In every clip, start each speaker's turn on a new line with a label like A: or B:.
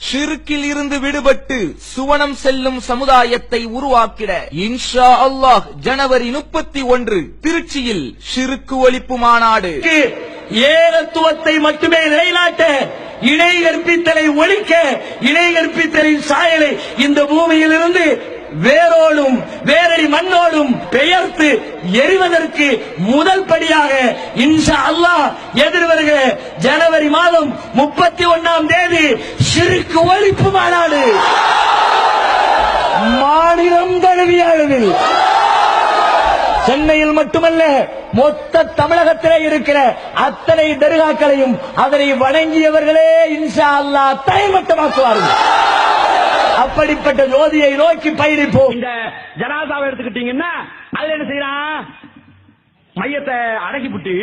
A: ஷிருக்கில் இருந்து விடுபட்டு சுவனம் செல்லும் சமுதாயத்தை உருவாக்கிட இன்ஷா அல்லாஹ் ஜனவரி முப்பத்தி ஒன்று திருச்சியில் ஷிருக்கு ஒழிப்பு மாநாடு.
B: ஏகத்துவத்தை மட்டுமே நிலைநாட்ட இணை கற்பித்தலை ஒழிக்க இணை கற்பித்தலின் சாயலை இந்த பூமியிலிருந்து வேரோடும் வேரடி மண்ணோடும் பெயர்த்து எறிவதற்கு முதல் படியாக இன்ஷா அல்லாஹ் எதிர்வருகிற ஜனவரி மாதம் முப்பத்தி ஒன்னாம் தேதி சிறுக்கு ஒழிப்பு மாநாடு. மாநிலம் தழுவிய அளவில். சென்னையில் மட்டுமல்ல மொத்த தமிழகத்திலே இருக்கிற அத்தனை தர்காக்களையும் அதனை வணங்கியவர்களே இன்ஷா அல்லாஹ் தலைமட்டமாக்குவார்கள் அப்படிப்பட்ட ஜோதியை நோக்கி பயணிப்போம்.
C: இந்த ஜனாதாவை எடுத்துக்கிட்டீங்கன்னா அதுல என்ன செய்யறான் மையத்தை அடக்கி புட்டு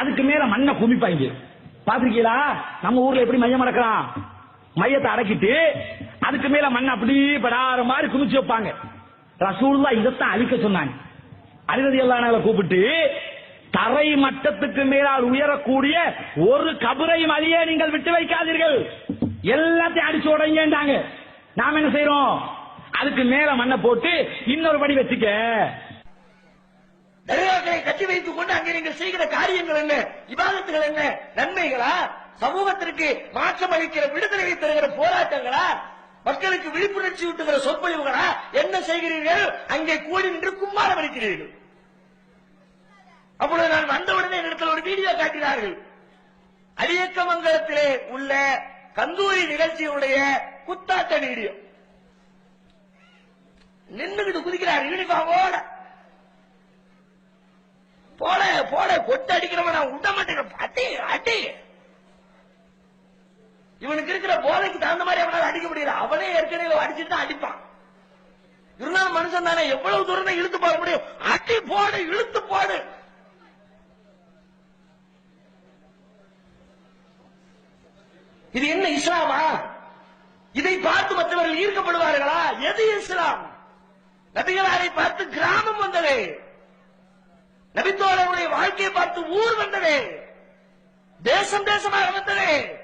C: அதுக்கு மேல மண்ணை குமிப்பாங்க பாத்திருக்கீங்களா நம்ம ஊர்ல எப்படி மையம் அடக்கலாம்? மையத்தை அடக்கிட்டு அதுக்கு மேல மண்ணை அப்படி படாற மாதிரி குமிச்சு வைப்பாங்க. ரசூல்லா இதைத்தான் அழிக்க சொன்னாங்க. அழுகதி எல்லாம் கூப்பிட்டு தரை மட்டத்துக்கு மேலால் உயரக்கூடிய ஒரு கபரையும் அழிய நீங்கள் விட்டு வைக்காதீர்கள். எல்லாத்தையும் அடிச்சு உடைங்கன்றாங்க நாம என்ன செய்யறோம் அதுக்கு மேல மண்ணை போட்டு இன்னொரு படி வச்சுக்க.
B: தர்காக்களை கட்டி வைத்துக் கொண்டு அங்கே நீங்கள் செய்கிற காரியங்கள் என்ன? விவாதத்துகள் என்ன? நன்மைகளா? சமூகத்திற்கு மாற்றம் அளிக்கிற விடுதலை தருகிற போராட்டங்களா? மக்களுக்கு விழிப்புணர்ச்சி ஊட்டுகிற சொற்பொழிவுகளா? என்ன செய்கிறீர்கள்? அங்கே கூடி நின்று கும்மாரம் அளிக்கிறீர்கள் அப்பொழுது நான் வந்தவுடனே என்னிடத்தில் ஒரு வீடியோ காட்டினார்கள். அரியக்கமங்கலத்திலே உள்ள கந்தூரி நிகழ்ச்சியுடைய குத்தாட்ட வீடியோ. நின்னுகிட்டு குதிக்கிறார் யூனிஃபார்மோட போட போட கொட்டு அடிக்கிறவன் நான் விட மாட்டேன். அடி அடி. இவனுக்கு இருக்கிற போதைக்கு தகுந்த மாதிரி அவனால அடிக்க முடியல. அவனே ஏற்கனவே அடிச்சுட்டு தான் அடிப்பான். இருந்தாலும் மனுஷன் தானே எவ்வளவு தூரம் இழுத்து போட முடியும்? அடி போடு இழுத்து போடு. இது என்ன இஸ்லாமா? இதை பார்த்து மற்றவர்கள் ஈர்க்கப்படுவார்களா? எது இஸ்லாம்? நபிகளாரை பார்த்து கிராமம் வந்தது. நபித்தோழருடைய வாழ்க்கையை பார்த்து ஊர் வந்தது. தேசம் தேசமாக வந்தது.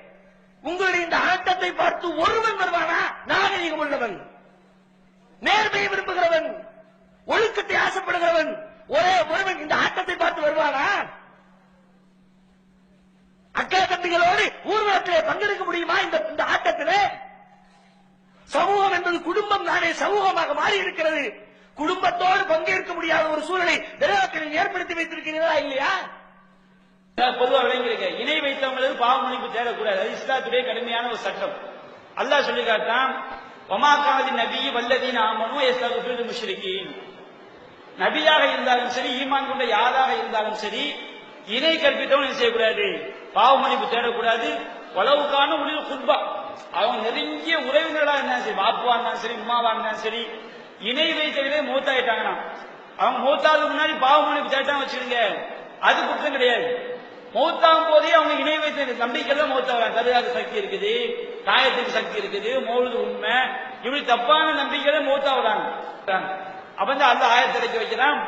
B: உங்களுடைய இந்த ஆட்டத்தை பார்த்து ஒருவன் வருவானா? நாகரிகம் உள்ளவன். நேர்மையை விரும்புகிறவன். ஒழுக்கத்தை ஆசைப்படுகிறவன். ஒரே ஒருவன் இந்த ஆட்டத்தை பார்த்து வருவானா? அக்கா ஊர்வலத்திலே பங்கெடுக்க முடியுமா? இந்த இந்த ஆட்டத்திலே? சமூகம் என்பது குடும்பம் தானே சமூகமாக மாறி இருக்கிறது குடும்பத்தோடு பங்கேற்க முடியாத ஒரு சூழலை நிர்வாகத்தில் ஏற்படுத்தி வைத்திருக்கிறீர்களா இல்லையா?
D: பொதுவாக விளங்கிருக்க இணை வைத்தவங்களுக்கு பாவ மன்னிப்பு தேடக்கூடாது. அது இஸ்லாத்துடைய கடுமையான ஒரு சட்டம். அல்லாஹ் சொல்லி காட்டான் ஒமாக்காதி நபி வல்லதீன் ஆமனும் எஸ்லாத்து முஷ்ரிகீன். நபியாக இருந்தாலும் சரி ஈமான் கொண்ட யாராக இருந்தாலும் சரி இணை கற்பித்தவன் செய்யக்கூடாது? பாவ மன்னிப்பு தேடக்கூடாது. உளவுக்கான உளில் குர்பா. அவங்க நெருங்கிய உறவினர்களா இருந்தாலும் சரி பாப்புவா இருந்தாலும் சரி உமாவா இருந்தாலும் சரி இணை வைத்தவர்களே மூத்தாயிட்டாங்கன்னா அவங்க மூத்தாதுக்கு முன்னாடி பாவ மன்னிப்பு தேட்டாங்க வச்சுருங்க அது குற்றம் கிடையாது. மௌத்தாகும் போதே அவங்க இணை வைத்த நம்பிக்கையில மௌத்தாகிறாங்க கருதாக சக்தி இருக்குது காயத்துக்கு சக்தி இருக்குது மௌலுது உண்மை. இப்படி தப்பான நம்பிக்கையில மௌத்தாகிறாங்க அப்ப வந்து அந்த ஆயத்திறக்கி வைக்கிறான்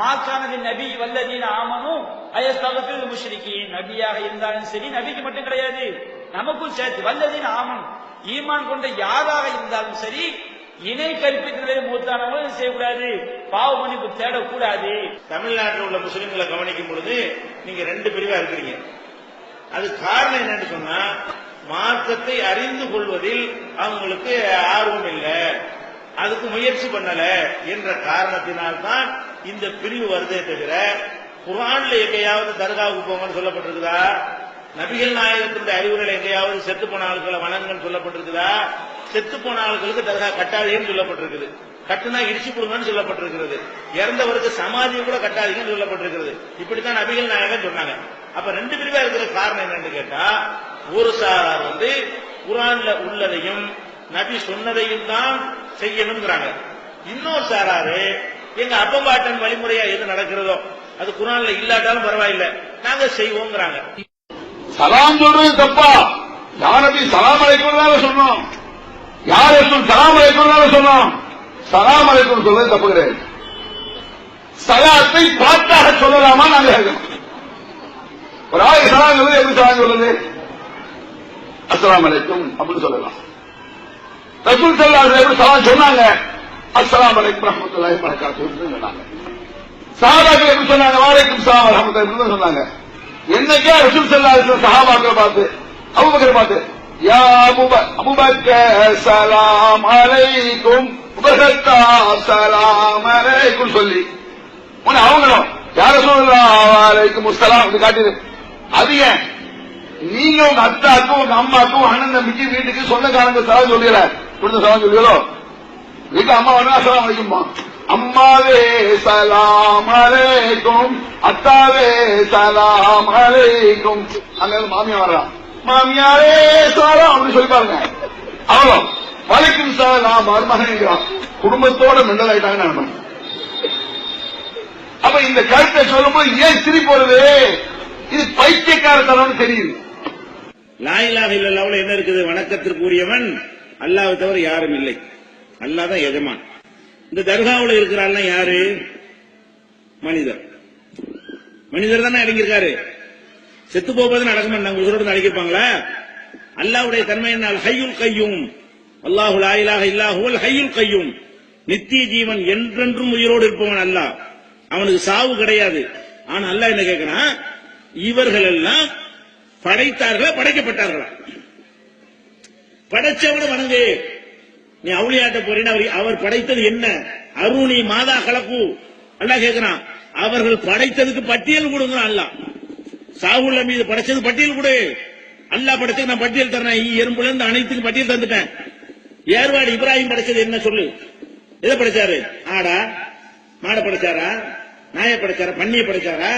D: மாக்கானது நபி வல்லதீன் ஆமனும் அயஸ்தகத்தில் முஷ்ரிக்கி நபியாக இருந்தாலும் சரி நபிக்கு மட்டும் கிடையாது. நமக்கும் சேர்த்து வல்லதீன் ஆமன். ஈமான் கொண்ட யாராக இருந்தாலும் சரி இணை கற்பித்தலை மூத்தானவங்களும் செய்யக்கூடாது? பாவ மன்னிப்பு தேடக்கூடாது.
E: தமிழ்நாட்டில் உள்ள முஸ்லிம்களை கவனிக்கும் பொழுது நீங்க ரெண்டு பிரிவா இருக்கிறீங்க. அது காரணம் என்னன்னு சொன்னா மார்க்கத்தை அறிந்து கொள்வதில் அவங்களுக்கு ஆர்வம் இல்லை. அதுக்கு முயற்சி பண்ணல என்ற காரணத்தினால்தான் இந்த பிரிவு வருதே தவிர குரான்ல எங்கேயாவது தர்காவுக்கு போங்கன்னு சொல்லப்பட்டிருக்குதா? நபிகள் நாயகத்தினுடைய அறிவுரை எங்கேயாவது செத்து போன ஆளுக்களை வணங்கன்னு சொல்லப்பட்டிருக்குதா? செத்து போன ஆளுகளுக்கு தர்கா கட்டாதீங்கன்னு சொல்லப்பட்டிருக்குது. கட்டுனா இடிச்சு கொடுங்கன்னு சொல்லப்பட்டிருக்கிறது. இறந்தவருக்கு சமாதி கூட கட்டாதீங்கன்னு சொல்லப்பட்டிருக்கிறது. இப்படித்தான் நபிகள் நாயகன் சொன்னாங்க. அப்ப ரெண்டு பிரிவா இருக்கிற காரணம் என்னன்னு கேட்டா ஒரு சாரார் வந்து குரான்ல உள்ளதையும் நபி சொன்னதையும் தான் செய்யணுங்கிறாங்க இன்னொரு சாராரு எங்க அப்பம்பாட்டன் வழிமுறையா எது நடக்கிறதோ அது குரான்ல இல்லாட்டாலும் பரவாயில்லை. நாங்க செய்வோங்கிறாங்க.
F: சலாம் சொல்றது தப்பா? யாரபி சலாம் அலைக்கும் சொன்னோம்? யார் ரசூல் சலாம் அலைக்கும் சொன்னோம்? சலாம் அழைக்கும் சொல்றது தப்பு கிடையாது. சலாத்தை பாட்டாக சொல்லலாமா நாங்க? ஒரு ஆள் சலாம் எப்படி சலாம் சொல்றது? அஸ்லாம் அழைக்கும் அப்படின்னு சொல்லலாம். ரசூல் ஸல்லல்லாஹு எப்படி சலாம் சொன்னாங்க? அஸ்லாம் அலைக்கும் ரஹமத்துல்லாஹி வ சொன்னாங்க. சஹாபாக்கள் எப்படி சொன்னாங்க? வாலைக்கும் சலாம் ரஹமத்துல்லாஹி சொன்னாங்க. என்னைக்கே ரசூல் சல்லா அலைஹி வஸல்லம் சஹாபாக்களை பார்த்து அபுபக்கர் பார்த்து யா அபூப- சலாம் அலைக்கும் உபகத்தா சலாம் அலைக்கும் சொல்லி உன்னை அவங்களும் யார சொல்லலாம் அலைக்கும் முஸ்ஸலாம் அப்படி காட்டிடு அது ஏன்? நீங்க உங்க அத்தாக்கும் உங்க அம்மாக்கும் அண்ணன் தம்பிக்கு வீட்டுக்கு சொந்தக்காரங்க சலாம் சொல்லிடல கொடுத்த சலாம் சொல்லியோ வீட்டு அம்மா வேணா சலாம் அழைக்குமா அம்மாவே சலாம் அலைக்கும் அத்தாவே சலாம் அலைக்கும் அங்க மாமியா வர்றான் மாமியாரே சலாம் அப்படின்னு சொல்லி பாருங்க அவ்வளோ வலைக்கும் சலாம் மருமகன் குடும்பத்தோட மெண்டல் ஆயிட்டாங்கன்னு நினைப்பேன் அப்ப இந்த கருத்தை சொல்லும்போது ஏன் சிரி போறது இது பைத்தியக்காரத்தனம் தெரியுது
E: லாயிலாக இல்லல்லாவில் என்ன இருக்குது வணக்கத்திற்குரியவன் அல்லாவை தவிர யாரும் இல்லை அல்லாஹ் தான் எஜமான். இந்த தர்காவுல இருக்கிறாள்னா யாரு? மனிதர். மனிதர் தானே அடங்கியிருக்காரு. செத்து போவது நடக்க மாட்டாங்க உசுரோடு அடங்கியிருப்பாங்களா அல்லாஹ்வுடைய தன்மை என்ன ஹையுல் கையும். அல்லாஹு லாயிலாக இல்லாஹுவல் ஹையுல் கையும். நித்திய ஜீவன் என்றென்றும் உயிரோடு இருப்பவன் அல்லாஹ். அவனுக்கு சாவு கிடையாது. ஆனா அல்லாஹ் என்ன கேட்கிறான்? இவர்கள் எல்லாம் படைத்தார்களா? படைக்கப்பட்டார்களா? படைச்சவனை வணங்கு. நீ அவுளியாட்ட போறீன்னு அவர் அவர் படைத்தது என்ன? அருணி மாதா கலப்பு. அல்லாஹ் கேட்கிறான் அவர்கள் படைத்ததுக்கு பட்டியல் கொடுங்கிறான் அல்லாஹ். சாகுல்ல மீது படைச்சது பட்டியல் கொடு. அல்லாஹ் படைச்சது நான் பட்டியல் தரேன். எறும்புல இருந்து அனைத்துக்கும் பட்டியல் தந்துட்டேன். ஏர்வாடு இப்ராஹிம் படைச்சது என்ன சொல்லு? எதை படைச்சாரு? ஆடா மாடை படைச்சாரா? நாயை படைச்சாரா? பன்னியை படைச்சாரா?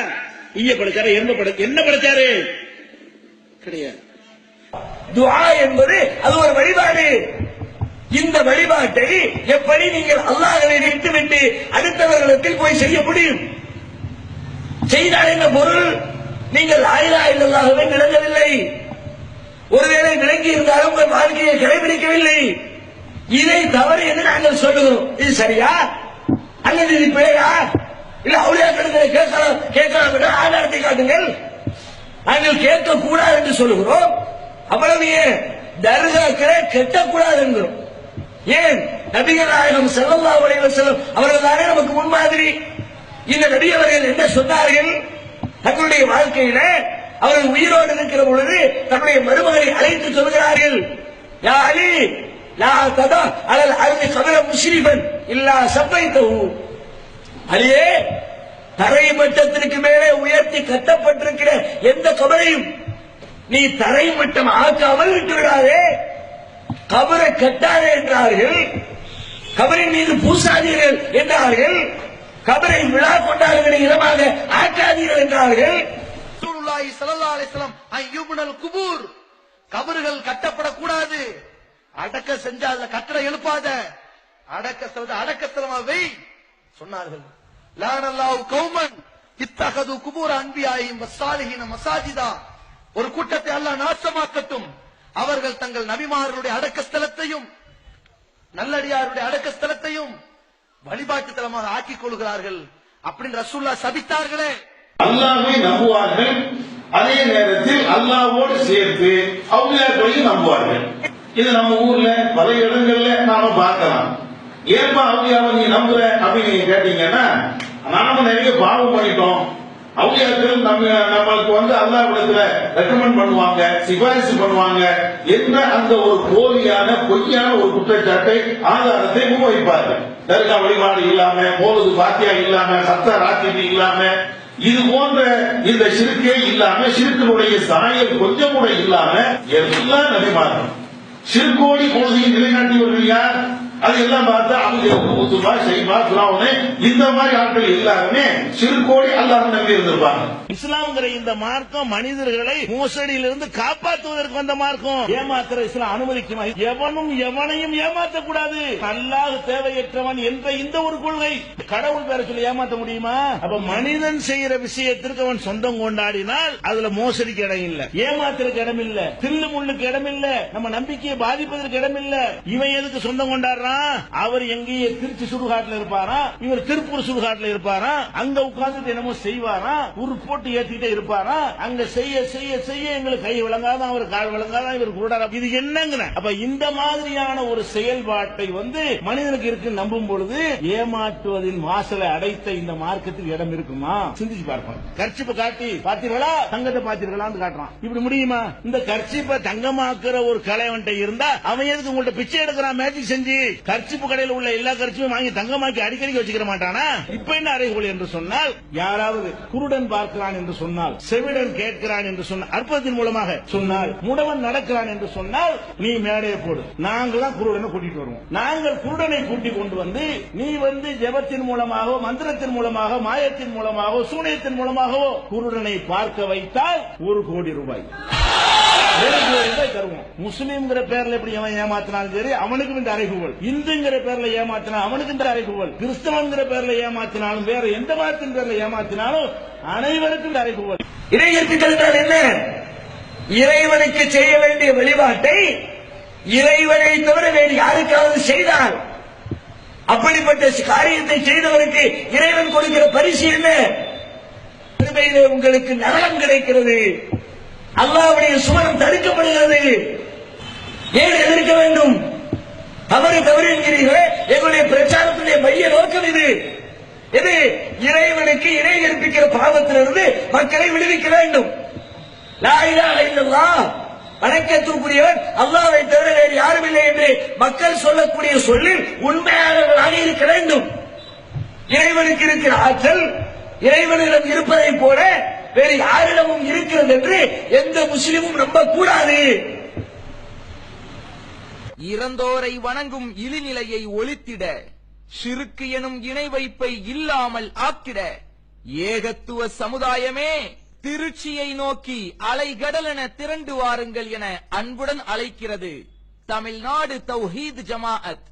E: ஈய படைச்சாரா? எறும்பு படை என்ன படைச்சாரு? கிடையாது.
B: துஆ என்பது அது ஒரு வழிபாடு. இந்த வழிபாட்டை எப்படி நீங்கள் அல்லாஹ்வை விட்டுவிட்டு அடுத்தவர்களுக்கு போய் செய்ய முடியும்? செய்தால் என்ன பொருள்? நீங்கள் ஆயிரா இல்லாகவே விளங்கவில்லை. ஒருவேளை விளங்கி இருந்தாலும் உங்கள் வாழ்க்கையை கடைபிடிக்கவில்லை. இதை தவறு என்று நாங்கள் சொல்லுகிறோம். இது சரியா? அல்லது இது பிழையா? இல்ல அவுளியாக்களுக்கு கேட்கலாம் கேட்கலாம் என்று ஆதாரத்தை காட்டுங்கள். நாங்கள் கேட்கக்கூடாது என்று சொல்லுகிறோம். அவ்வளவு ஏன்? தர்காக்களை கெட்டக்கூடாது என்கிறோம். ஏன் நபிகள் நாயகம் செல்லல்லா அலைஹி செல்லும் அவர்கள் தானே நமக்கு முன்மாதிரி? இந்த நபி அவர்கள் என்ன சொன்னார்கள்? தங்களுடைய வாழ்க்கையில அவர்கள் உயிரோடு இருக்கிற பொழுது தன்னுடைய மருமகளை அழைத்து சொல்கிறார்கள். யா அலி லா ததா அலல் அருமை கபர முஸ்லிமன் இல்லா சப்பைத்தஹு அலியே தரை மட்டத்திற்கு மேலே உயர்த்தி கட்டப்பட்டிருக்கிற எந்த கபரையும் நீ தரை மட்டம் ஆக்காமல் விட்டு கபரை கட்டாதே என்றார்கள். கபரின் மீது பூசாதீர்கள் என்றார்கள். கபரை விழா கொண்டாடுகிற இடமாக ஆக்காதீர்கள் என்றார்கள்.
G: குபூர். கபறுகள் கட்டப்படக்கூடாது. அடக்க செஞ்சா அதுல கட்டடம் எழுப்பாத. அடக்க செஞ்ச அடக்கத்தலமா வெய் சொன்னார்கள். லானல்லாஹு கௌமன் இத்தகது குபூர் அன்பியாயும் வஸ்ஸாலிஹின மசாஜிதா. ஒரு கூட்டத்தை அல்லாஹ் நாசமாக்கட்டும். அவர்கள் தங்கள் நபிமார்களுடைய அடக்கஸ்தலத்தையும் நல்லடியாருடைய அடக்க ஸ்தலத்தையும் வழிபாட்டு தலமாக ஆக்கிக் கொள்கிறார்கள் அப்படின்னு ரசூல்லா சபித்தார்களே.
E: அல்லாவை நம்புவார்கள். அதே நேரத்தில் அல்லாவோடு சேர்த்து அவங்களையும் நம்புவார்கள். இது நம்ம ஊர்ல பல இடங்கள்ல நாம பார்க்கலாம். ஏன்பா அவுளியாவை நீ நம்புற அப்படின்னு நீங்க கேட்டீங்கன்னா நாம நிறைய பாவம் பண்ணிட்டோம். அவுளியாக்கள் நம்ம நம்மளுக்கு வந்து அல்லாவிடத்துல ரெக்கமெண்ட் பண்ணுவாங்க சிபாரிசு பண்ணுவாங்க என்ற அந்த ஒரு போலியான பொய்யான ஒரு குற்றச்சாட்டை ஆதாரத்தை முன்வைப்பார்கள் தர்கா வழிபாடு இல்லாம போலது பாத்தியா இல்லாம சத்த ராத்திரி இல்லாம இது போன்ற இந்த சிறுக்கே இல்லாம சிறுக்கினுடைய சாயல் கொஞ்சம் கூட இல்லாம எல்லாம் நபிமார்கள். சிறுகோடி பொழுதையை நிலைநாட்டியவர்கள் யார் அதெல்லாம் பார்த்தா அவங்க முத்துமா செய்மா சுராவனே இந்த மாதிரி ஆட்கள் எல்லாருமே சிறுக்கோடி அல்லாஹ் நம்பி இருந்திருப்பாங்க. இஸ்லாம்ங்கிற இந்த மார்க்கம் மனிதர்களை மோசடியிலிருந்து காப்பாற்றுவதற்கு வந்த மார்க்கம். ஏமாத்துற இஸ்லாம் அனுமதிக்குமா? எவனும் எவனையும் ஏமாத்த கூடாது அல்லாஹ் தேவையற்றவன் என்ற இந்த ஒரு கொள்கை. கடவுள் பேர சொல்லி ஏமாத்த முடியுமா? அப்ப மனிதன் செய்யற விஷயத்திற்கு அவன் சொந்தம் கொண்டாடினால் அதுல மோசடிக்கு இடம் இல்ல. ஏமாத்துறதுக்கு இடம் இல்ல தில்லு முள்ளுக்கு இடம் இல்ல நம்ம நம்பிக்கையை பாதிப்பதற்கு இடம் இல்ல இவன் எதுக்கு சொந்தம் கொண்டாடுற கொண்டாடுறான் அவர் எங்கேயே திருச்சி சுடுகாட்டுல இருப்பாரா? இவர் திருப்பூர் சுடுகாட்டுல இருப்பாரா? அங்க உட்கார்ந்து என்னமோ செய்வாரா? ஒரு போட்டு ஏத்திட்டே இருப்பாரா? அங்க செய்ய செய்ய செய்ய எங்களுக்கு கை விளங்காதான் அவர் கால் விளங்காதான் இவர் குருடாரா இது என்னங்கிற அப்ப இந்த மாதிரியான ஒரு செயல்பாட்டை வந்து மனிதனுக்கு இருக்கு நம்பும் பொழுது ஏமாற்றுவதின் வாசலை அடைத்த இந்த மார்க்கத்தில் இடம் இருக்குமா? சிந்திச்சு பார்ப்போம். கர்ச்சிப்பை காட்டி பார்த்தீர்களா? தங்கத்தை பார்த்தீர்களான்னு காட்டுறான். இப்படி முடியுமா? இந்த கர்ச்சிப்பை தங்கமாக்குற ஒரு கலைவன்ட்ட இருந்தா அவன் எதுக்கு உங்கள்ட்ட பிச்சை எடுக்கிறான் மேஜிக் செஞ்சு? கர்ச்சிப்பு கடையில் உள்ள எல்லா கர்ச்சியும் வாங்கி தங்கமாக்கி அடிக்கடிக்கு வச்சுக்கிற மாட்டானா? இப்ப என்ன அறைகோள் என்று சொன்னால் யாராவது குருடன் பார்க்கிறான் என்று சொன்னால் செவிடன் கேட்கிறான் என்று சொன்ன அற்பத்தின் மூலமாக சொன்னால் முடவன் நடக்கிறான் என்று சொன்னால் நீ மேடையை போடு. நாங்களாம் குருடனை கூட்டிட்டு வருவோம். நாங்கள் குருடனை கூட்டி கொண்டு வந்து நீ வந்து ஜபத்தின் மூலமாக மந்திரத்தின் மூலமாக மாயத்தின் மூலமாக சூனியத்தின் மூலமாகவோ குருடனை பார்க்க வைத்தால் ஒரு கோடி ரூபாய். தருவோம். முஸ்லீம்ங்கிற பேர்ல எப்படி அவன் ஏமாத்தினாலும் சரி அவனுக்கும் இந்த அறைகூவல். இந்துங்கிற பேர்ல ஏமாத்தினா அவனுக்கு இந்த அறைகூவல். கிறிஸ்தவங்கிற பேர்ல ஏமாத்தினாலும் வேற எந்த மதத்தின் பேர்ல ஏமாத்தினாலும் அனைவருக்கும் இந்த அறைகூவல்.
B: இறையற்பித்தல் என்றால் என்ன? இறைவனுக்கு செய்ய வேண்டிய வழிபாட்டை இறைவனை தவிர வேறு யாருக்காவது செய்தால் அப்படிப்பட்ட காரியத்தை செய்தவருக்கு இறைவன் கொடுக்கிற பரிசு என்ன? உங்களுக்கு நரகம் கிடைக்கிறது. அல்லாவுடைய சுவரம் தடுக்கப்படுகிறது. ஏன் எதிர்க்க வேண்டும்? தவறு தவறு என்கிறீர்களே. எங்களுடைய பிரச்சாரத்தினுடைய மைய நோக்கம் இது. இது இறைவனுக்கு இணை கற்பிக்கிற பாவத்திலிருந்து மக்களை விடுவிக்க வேண்டும். வணக்கத்துக்குரியவர் அல்லாவை தவிர வேறு யாரும் இல்லை என்று மக்கள் சொல்லக்கூடிய சொல்லில் உண்மையாளர்களாக இருக்க வேண்டும். இறைவனுக்கு இருக்கிற ஆற்றல் இறைவனிடம் இருப்பதை போல வேறு யாரிடமும் இருக்கிறது என்று எந்த முஸ்லிமும் நம்ப கூடாது
A: இறந்தோரை வணங்கும் இழிநிலையை ஒழித்திட சிறுக்கு எனும் இணை வைப்பை இல்லாமல் ஆக்கிட ஏகத்துவ சமுதாயமே திருச்சியை நோக்கி அலைகடலென திரண்டு வாருங்கள் என அன்புடன் அழைக்கிறது தமிழ்நாடு தௌஹீத் ஜமாஅத்.